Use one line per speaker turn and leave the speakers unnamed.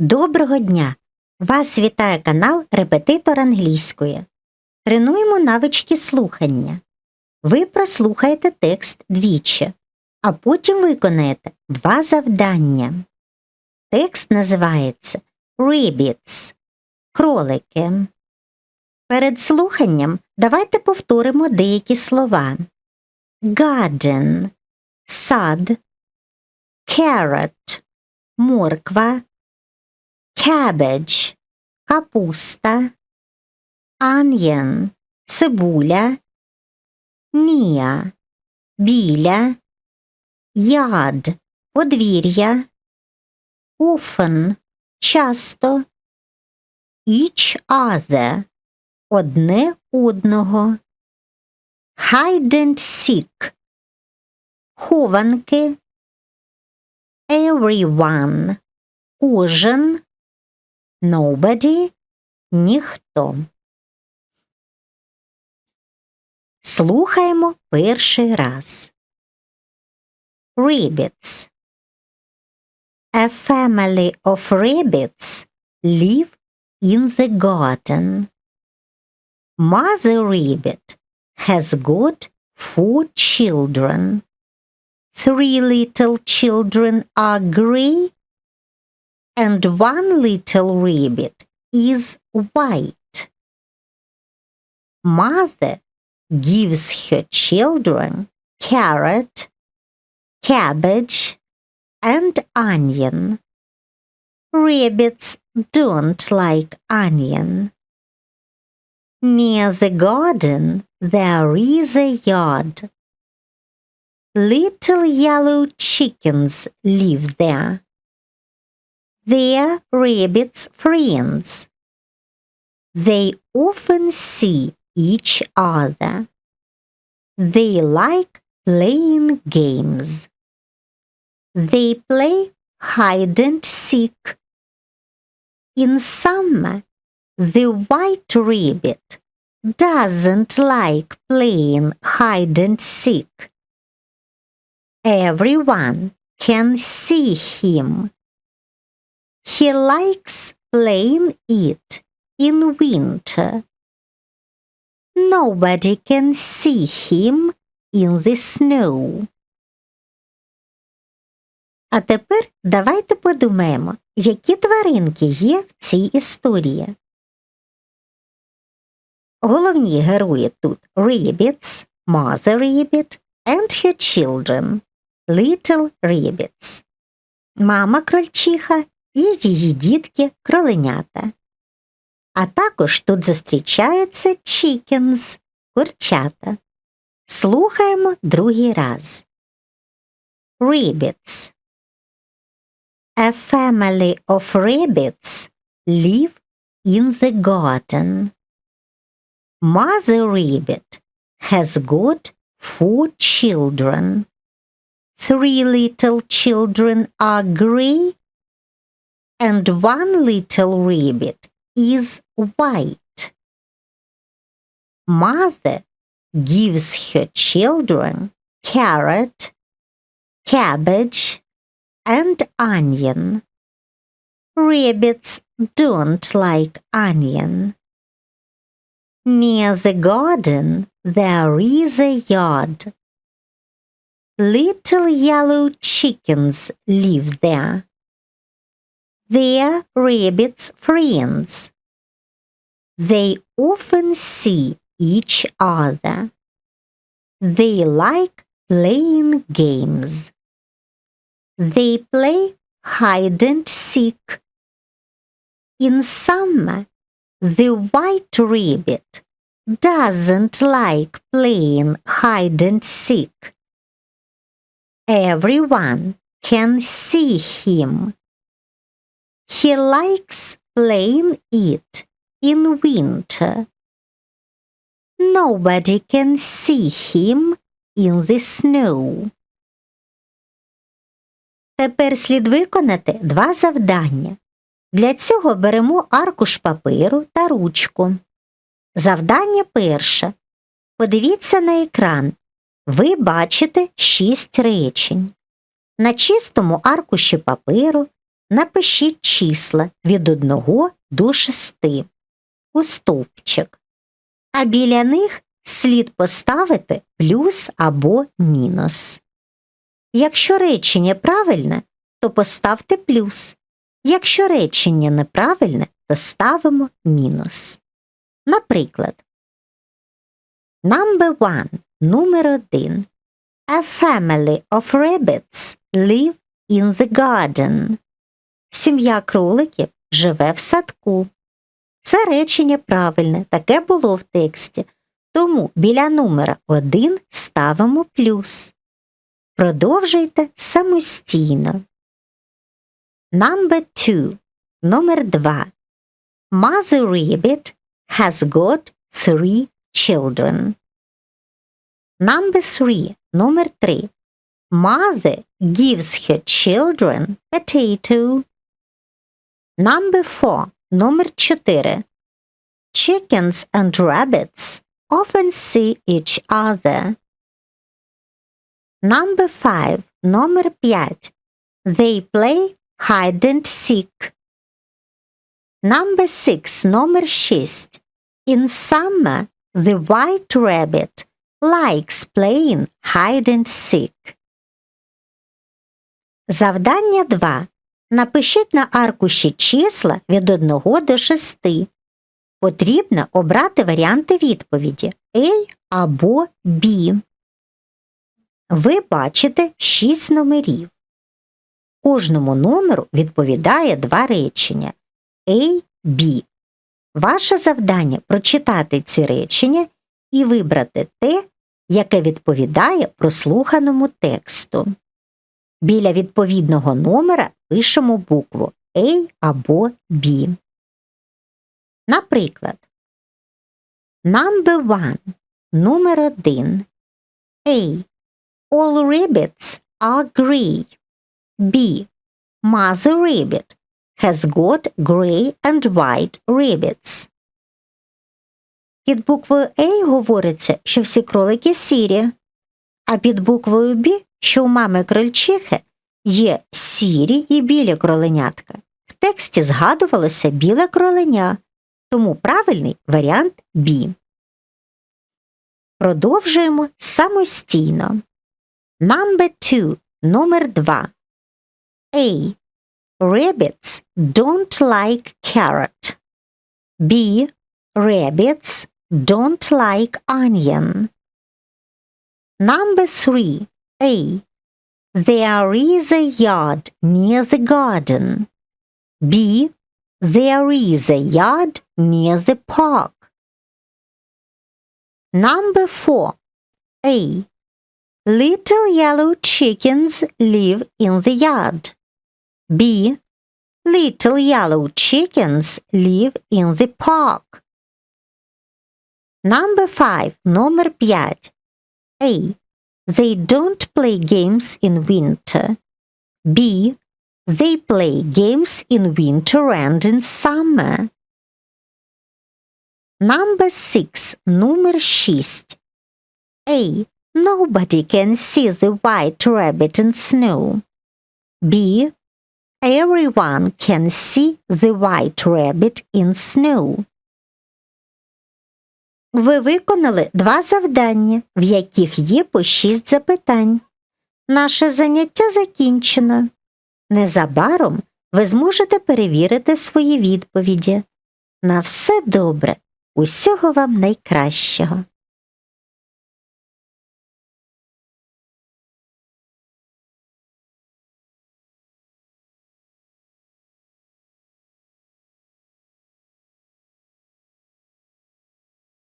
Доброго дня! Вас вітає канал Репетитор англійської. Тренуємо навички слухання. Ви прослухаєте текст двічі, а потім виконаєте два завдання. Текст називається Rabbits – кролики. Перед слуханням давайте повторимо деякі слова. Garden – сад, carrot – морква, cabbage – капуста, onion – цибуля, near – біля, yard – подвір'я, often – часто, each other – одне одного, hide and seek – хованки, everyone – кожен, Nobody – ніхто. Слухаємо перший раз. Rabbits. A family of rabbits live in the garden. Mother rabbit has got four children. Three little children are gray and one little rabbit is white. Mother gives her children carrot, cabbage, and onion. Rabbits don't like onion. Near the garden there is a yard. Little yellow chickens live there. They're rabbits' friends. They often see each other. They like playing games. They play hide and seek. In summer, the white rabbit doesn't like playing hide and seek. Everyone can see him. He likes playing it in winter. Nobody can see him in the snow. А тепер давайте подумаємо, які тваринки є в цій історії. Головні герої тут rabbits, mother rabbit and her children, little rabbits. Мама крольчиха і її дітки кроленята. А також тут зустрічаються chickens – курчата. Слухаємо другий раз. Rabbits. A family of rabbits live in the garden. Mother rabbit has got four children. Three little children are gray and one little rabbit is white. Mother gives her children carrot, cabbage, and onion. Rabbits don't like onion. Near the garden there is a yard. Little yellow chickens live there. They're rabbits' friends. They often see each other. They like playing games. They play hide and seek. In summer, the white rabbit doesn't like playing hide and seek. Everyone can see him. He likes playing it in winter. Nobody can see him in the snow. Тепер слід виконати два завдання. Для цього беремо аркуш паперу та ручку. Завдання перше. Подивіться на екран. Ви бачите шість речень. На чистому аркуші паперу напишіть числа від 1 до 6 у стовпчик, а біля них слід поставити плюс або мінус. Якщо речення правильне, то поставте плюс. Якщо речення неправильне, то ставимо мінус. Наприклад, Number one, номер один. A family of rabbits live in the garden. Сім'я кроликів живе в садку. Це речення правильне, таке було в тексті. Тому біля номера 1 ставимо плюс. Продовжуйте самостійно. Number 2. Номер 2. Mother Rabbit has got three children. Number 3. Номер 3. Mother gives her children potato. Number 4. Номер 4. Chickens and rabbits often see each other. Number 5. Номер 5. They play hide and seek. Number 6. Номер 6. In summer, the white rabbit likes playing hide and seek. Завдання 2. Напишіть на аркуші числа від 1 до 6. Потрібно обрати варіанти відповіді A або B. Ви бачите 6 номерів. Кожному номеру відповідає два речення A, B. Ваше завдання прочитати ці речення і вибрати те, яке відповідає прослуханому тексту. Біля відповідного номера пишемо букву A або B. Наприклад, Number one. Номер один. A. All rabbits are grey. B. Mother rabbit has got grey and white rabbits. Під буквою A говориться, що всі кролики сірі, а під буквою B, що у мами крольчихи є сірі і білі кроленятка. В тексті згадувалося біле кроленя, тому правильний варіант B. Продовжуємо самостійно. Number 2. Номер 2. A. Rabbits don't like carrot. B. Rabbits don't like onion. Number 3. A. There is a yard near the garden. B. There is a yard near the park. Number 4. A. Little yellow chickens live in the yard. B. Little yellow chickens live in the park. Number 5. Номер 5. A. They don't play games in winter. B. They play games in winter and in summer. Number 6. Номер 6. A. Nobody can see the white rabbit in snow. B. Everyone can see the white rabbit in snow. Ви виконали два завдання, в яких є по шість запитань. Наше заняття закінчено. Незабаром ви зможете перевірити свої відповіді. На все добре, усього вам найкращого.